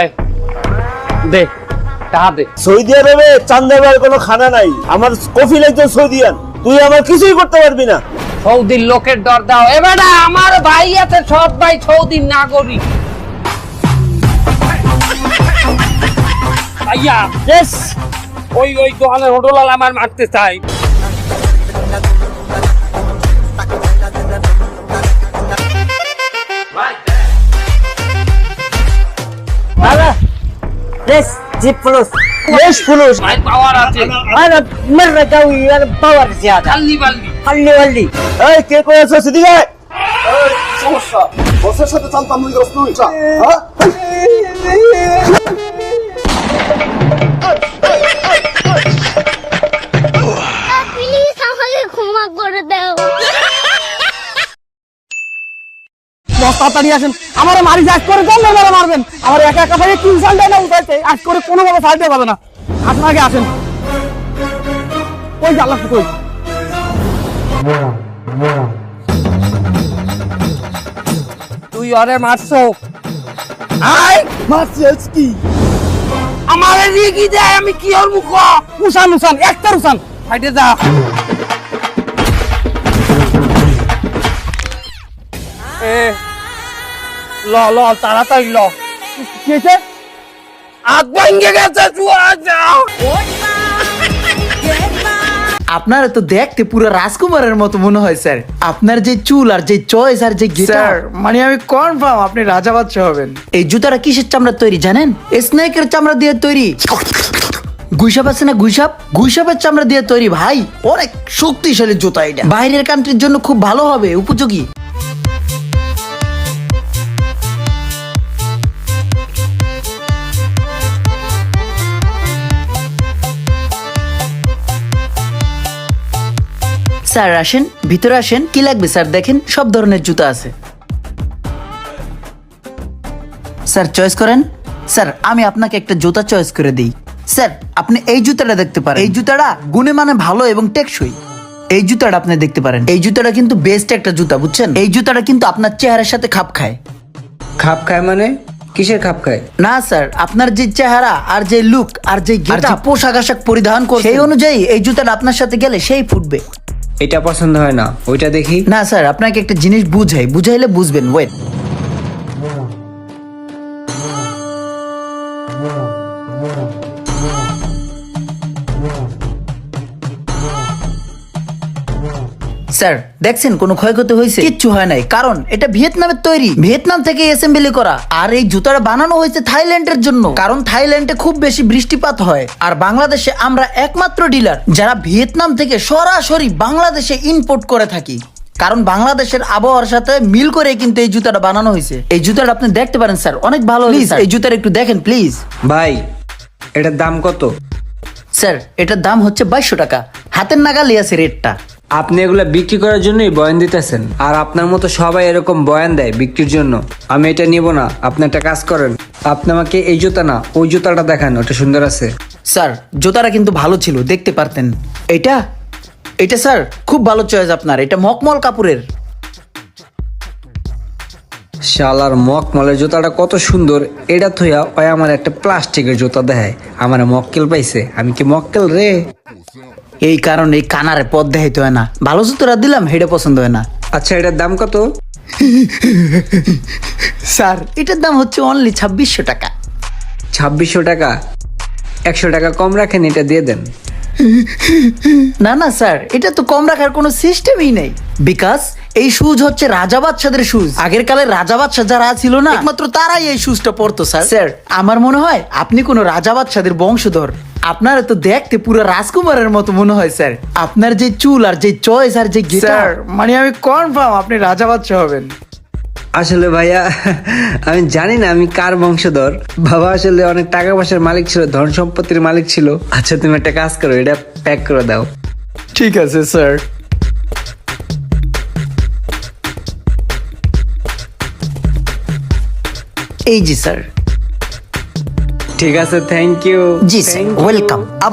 এই দে টাকা দে। সৌদি আরবে চান্দাবার কোনো খানা নাই। আমার সৌদিয়ান। তুই আমার কিছুই করতে পারবি না। সৌদির লোকের দর দাও। এবার আমার ভাই আছে সব ভাই সৌদির নাগরিক। ভাইয়া ইয়েস ওই ওই দোকানের হোটেল আমার মারতে চাই। ليش جيب فلوس বেশ ফুলুস ভাই পাওয়ার আছে انا مره قوي انا باور زياده খাল্লি বাল্লি خلي ولي এই কে করেছো সেদিকে সমস্যা বসের সাথে চালতাম হয়ে গেল তুই হ্যাঁ তাড়াতাড়ি আসেন। আমার মারি আজ করে কোন মেরে মারবেন। আমার একা একা ভাই তিন সাল না উঠাইছে আজ করে কোনোভাবে সাইডে পাবে না। আসেন আসেন। ওই জ্বালা কই। তুই অরে মারছো। আই কি? আমার রিগি দেয় আমি কি ওর মুখ? উসান উসান একটা উসান সাইডে যা। ল ল তাড়াতাড়ি ল। কি হয়েছে? হাত ভেঙে গেছে আপনার তো দেখতে পুরো রাজকুমারের মতো মনে হয় স্যার। আপনার যে চুল আর যে চয়েস আর যে গিটার। মানে আমি কনফার্ম আপনি রাজা বাচ্চা হবেন। এই জুতাটা কিসের চামড়া তৈরি জানেন? স্নেকের চামড়া দিয়ে তৈরি। গুইসাপ আছে না গুইসাপ? গুইসাপের চামড়া দিয়ে তৈরি ভাই। অনেক শক্তিশালী জুতা এটা। বাইরের কান্ট্রির জন্য খুব ভালো হবে উপযোগী। স্যার আসেন ভিতরে আসেন কি লাগবে স্যার দেখেন সব ধরনের জুতা আছে। স্যার চয়েস করেন? স্যার আমি আপনাকে একটা জুতা চয়েস করে দিই। স্যার আপনি এই জুতাটা দেখতে পারেন। এই জুতাটা গুণে মানে ভালো এবং টেকসই। এই জুতাটা আপনি দেখতে পারেন। এই জুতাটা কিন্তু বেস্ট একটা জুতা বুঝছেন? এই জুতাটা কিন্তু আপনার চেহারার সাথে খাপ খায়। খাপ খায় মানে? কিসের খাপ খায়? না স্যার আপনার যে চেহারা আর যে লুক আর যে গেটা পোশাক আশাক পরিধান করে সেই অনুযায়ী এই জুতাটা আপনার সাথে গেলে সেই ফুটবে। এটা পছন্দ হয় না ওইটা দেখি। না স্যার আপনাকে একটা জিনিস বুঝাই বুঝাইলে বুঝবেন ওয়েট স্যার দেখছেন কোনো ক্ষয়ক্ষতি হয়েছে? কিচ্ছু হয় নাই। কারণ এটা ভিয়েতনামের তৈরি। ভিয়েতনাম থেকে অ্যাসেম্বলি করা। আর এই জুতাটা বানানো হয়েছে থাইল্যান্ডের জন্য। কারণ থাইল্যান্ডে খুব বেশি বৃষ্টিপাত হয়। আর বাংলাদেশে আমরা একমাত্র ডিলার যারা ভিয়েতনাম থেকে সরাসরি বাংলাদেশে ইম্পোর্ট করে থাকি। কারণ বাংলাদেশের আবহাওয়ার সাথে মিল করে কিন্তু এই জুতাটা বানানো হয়েছে। এই জুতাটা আপনি দেখতে পারেন স্যার। অনেক ভালো প্লিজ এই জুতাটা একটু দেখেন প্লিজ ভাই এটার দাম কত? স্যার এটার দাম হচ্ছে বাইশশো টাকা। হাতের নাগালি আছে রেটটা। আপনি এগুলো বিক্রি করার জন্যই বয়ান দিতেছেন। আর আপনার মতো সবাই এরকম বয়ান দেয় বিক্রির জন্য। আমি এটা নিব না, আপনি একটা কাজ করেন। আপনি আমাকে এই জুতা না, ওই জুতাটা দেখান, ওটা সুন্দর আছে। স্যার, জুতাটা কিন্তু ভালো ছিল, দেখতে পারতেন। এটা? এটা স্যার, খুব ভালো চয়েস আপনার, এটা মকমল কাপুরের। শালার মকমলের জুতাটা কত সুন্দর এটা থইয়া ওই আমার একটা প্লাস্টিকের জুতা দেখায়। আমার মক্কেল পাইছে আমি কি মক্কেল রে? এই কারণে এই কানারে পথ দেখাইতে হয় না। ভালো জুতোটা দিলাম হেডে পছন্দ হয় না। আচ্ছা এটার দাম কত? স্যার এটার দাম হচ্ছে অনলি ছাব্বিশশো টাকা। ছাব্বিশশো টাকা? একশো টাকা কম রাখেন এটা দিয়ে দেন। না না স্যার এটা তো কম রাখার কোনো সিস্টেমই নেই। বিকাশ এই শুজ হচ্ছে রাজা বাচ্চাদের শুজ আগের কালে রাজা বাচ্চা যারা ছিল না একমাত্র তারাই এই শুজটা পরতো স্যার। স্যার আমার মনে হয় আপনি কোনো রাজা বাচ্চাদের বংশধর। আপনার তো দেখতে পুরো রাজকুমারের মতো মনে হয় স্যার। আপনার যে চুল আর যে চয়েস আর যে গিটার মানে আমি কনফার্ম আপনি রাজা বাচ্চা হবেন। আসলে ভাইয়া আমি জানি না আমি কার বংশধর। বাবা আসলে অনেক টাকা পয়সার মালিক ছিল ধন সম্পত্তির মালিক ছিল। আচ্ছা তুমি একটা কাজ করো এটা প্যাক করে দাও। ঠিক আছে স্যার। এই জি স্যার। ঠিক আছে থ্যাংক ইউ জি স্যার ওয়েলকাম আবার